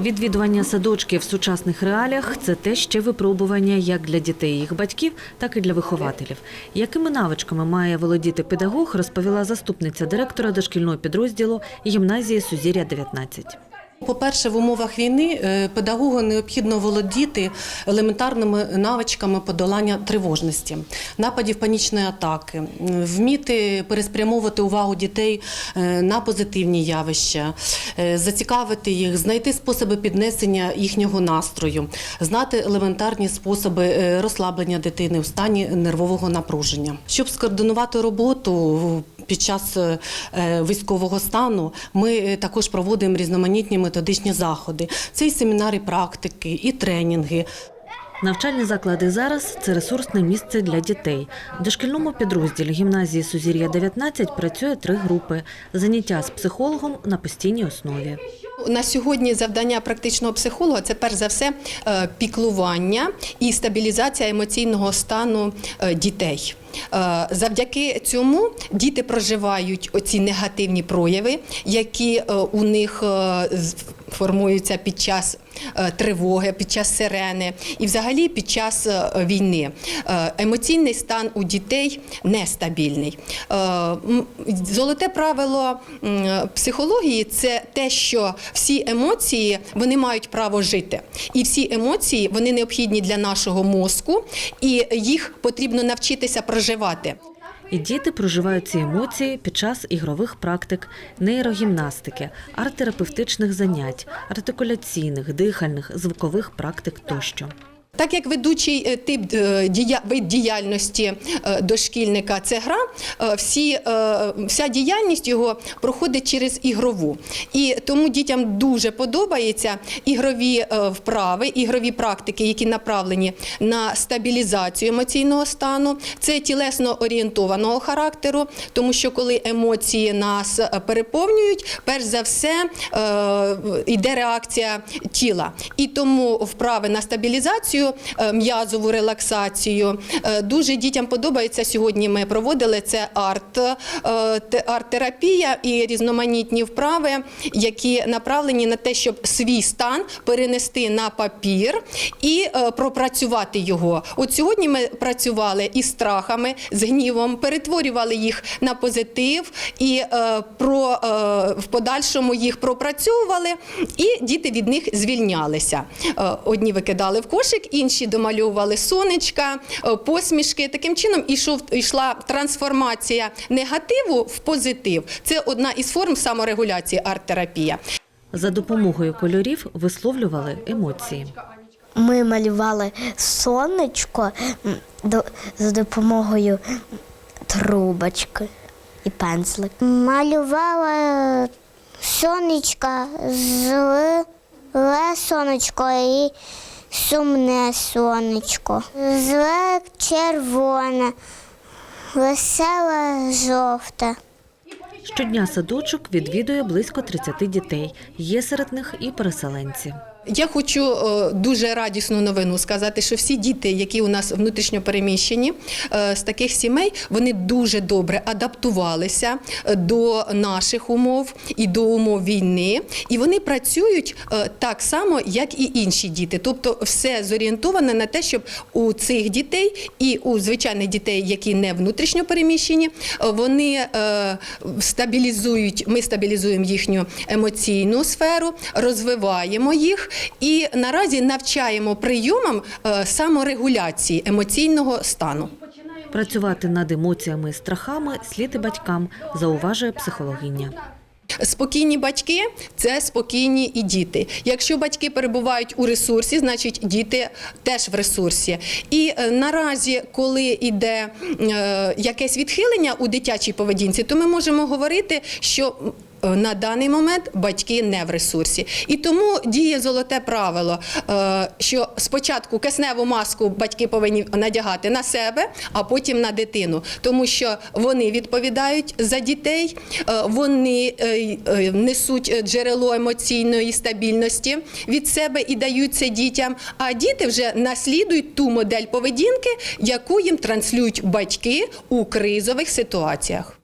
Відвідування садочків в сучасних реаліях це те ще випробування як для дітей і їх батьків, так і для вихователів. Якими навичками має володіти педагог, розповіла заступниця директора дошкільного підрозділу гімназії Сузір'я 19. По-перше, в умовах війни е, педагогу необхідно володіти елементарними навичками подолання тривожності, нападів панічної атаки, вміти переспрямовувати увагу дітей е, на позитивні явища, е, зацікавити їх, знайти способи піднесення їхнього настрою, знати елементарні способи розслаблення дитини в стані нервового напруження. Щоб скоординувати роботу під час е, військового стану, ми е, також проводимо різноманітні методичні заходи. Це і семінари практики, і тренінги. Навчальні заклади зараз це ресурсне місце для дітей. В дошкільному підрозділі гімназії Сузір'я 19 працює три групи. Заняття з психологом на постійній основі. На сьогодні завдання практичного психолога це перш за все е, піклування і стабілізація емоційного стану е, дітей. Е, Завдяки цьому діти проживають оці негативні прояви, які е, у них е, формуються під час тривоги, під час сирени і взагалі під час війни. Емоційний стан у дітей нестабільний. Золоте правило психології це те, що всі емоції вони мають право жити. І всі емоції вони необхідні для нашого мозку, і їх потрібно навчитися проживати. І діти проживають ці емоції під час ігрових практик, нейрогімнастики, арт-терапевтичних занять, артикуляційних, дихальних, звукових практик тощо. Так як ведучий е, тип е, вид діяльності е, дошкільника це гра, всі, вся діяльність його проходить через ігрову. І тому дітям дуже подобаються ігрові вправи, ігрові практики, які направлені на стабілізацію емоційного стану. Це тілесно орієнтованого характеру, тому що коли емоції нас переповнюють, перш за все йде реакція тіла. І тому вправи на стабілізацію, м'язову релаксацію. е, Дуже дітям подобається. Сьогодні ми проводили це арт, е, те- арт-терапія і різноманітні вправи, які направлені на те, щоб свій стан перенести на папір і е, пропрацювати його. От сьогодні ми працювали із страхами, з гнівом, перетворювали їх на позитив і е, про е, в подальшому їх пропрацьовували, і діти від них звільнялися. Е, Одні викидали в кошик, інші домальовували сонечка, е, посмішки. Таким чином ішов йшла трансформація негативу в позитив. Це одна із форм саморегуляції арт-терапія. За допомогою кольорів висловлювали емоції. Ми малювали сонечко за допомогою трубочки і пензлик. Малювала сонечко, зле сонечко і сумне сонечко. Зле червоне, веселе жовте. Щодня садочок відвідує близько 30 дітей. Є серед них і переселенці. Я хочу е, дуже радісну новину сказати, що всі діти, які у нас внутрішньо переміщені е, з таких сімей, вони дуже добре адаптувалися е, до наших умов і до умов війни, і вони працюють так само, як і інші діти. Тобто, все зорієнтоване на те, щоб у цих дітей і у звичайних дітей, які не внутрішньо переміщені, вони стабілізують. Ми стабілізуємо їхню емоційну сферу, розвиваємо їх і наразі навчаємо прийомам е, саморегуляції емоційного стану. Працювати над емоціями і страхами слід і батькам, зауважує психологиня. Спокійні батьки це спокійні і діти. Якщо батьки перебувають у ресурсі, значить діти теж в ресурсі. І е, наразі, коли йде е, якесь відхилення у дитячій поведінці, то ми можемо говорити, що на даний момент батьки не в ресурсі. І тому діє золоте правило, е, що спочатку кисневу маску батьки повинні надягати на себе, а потім на дитину, тому що вони відповідають за дітей, е, вони е, е, несуть джерело емоційної стабільності від себе і дають це дітям. А діти вже наслідують ту модель поведінки, яку їм транслюють батьки у кризових ситуаціях.